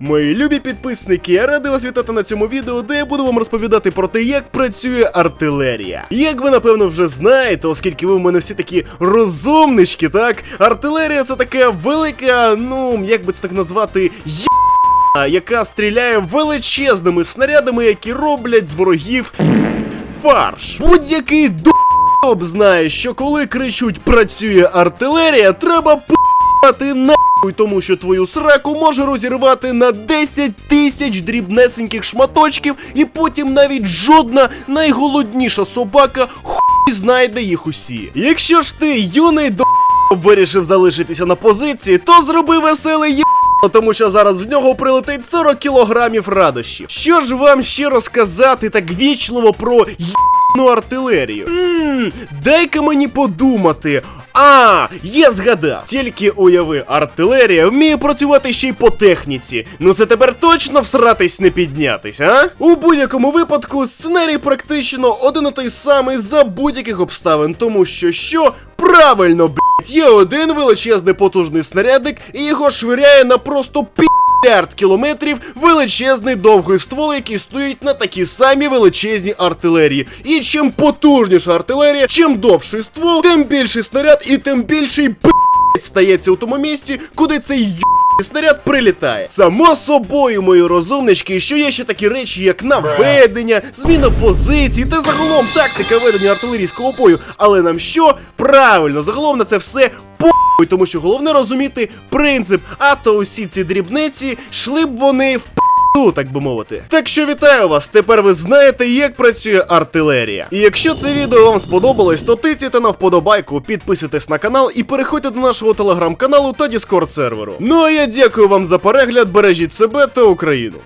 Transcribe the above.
Мої любі підписники, я радий вас вітати на цьому відео, де я буду вам розповідати про те, як працює артилерія. Як ви напевно вже знаєте, оскільки ви в мене всі такі розумнички, так? Артилерія це така велика, ну як би це так назвати, є яка стріляє величезними снарядами, які роблять з ворогів фарш. Будь-який д***об знає, що коли кричуть працює артилерія, треба п***ати нахуй, тому що твою сраку може розірвати на 10 тисяч дрібнесеньких шматочків, і потім навіть жодна найголодніша собака хуй знайде їх усі. Якщо ж ти юний д***об вирішив залишитися на позиції, то зроби веселий є. Тому що зараз в нього прилетить 40 кілограмів радощів. Що ж вам ще розказати так вічливо про єбану артилерію? Ммм, дай-ка мені подумати. А, є згадав. Тільки уяви, артилерія вміє працювати ще й по техніці. Ну це тепер точно всратись не піднятись, а? У будь-якому випадку сценарій практично один і той самий за будь-яких обставин, тому що що? Правильно, блять, є один величезний потужний снарядик, і його швиряє на просто пі. Мільярд кілометрів величезний довгий ствол, який стоїть на такій самій величезній артилерії. І чим потужніша артилерія, чим довший ствол, тим більший снаряд і тим більший пи стається у тому місці, куди цей снаряд прилітає. Само собою, мої розумнички, що є ще такі речі, як наведення, зміна позицій та загалом тактика ведення артилерійського бою. Але нам що? Правильно, загалом на це все по. Тому що головне розуміти принцип, а то усі ці дрібниці йшли б вони в п***у, так би мовити. Так що вітаю вас, тепер ви знаєте, як працює артилерія. І якщо це відео вам сподобалось, то тицяйте на вподобайку, підписуйтесь на канал і переходьте до нашого телеграм-каналу та Діскорд серверу. Ну а я дякую вам за перегляд, бережіть себе та Україну.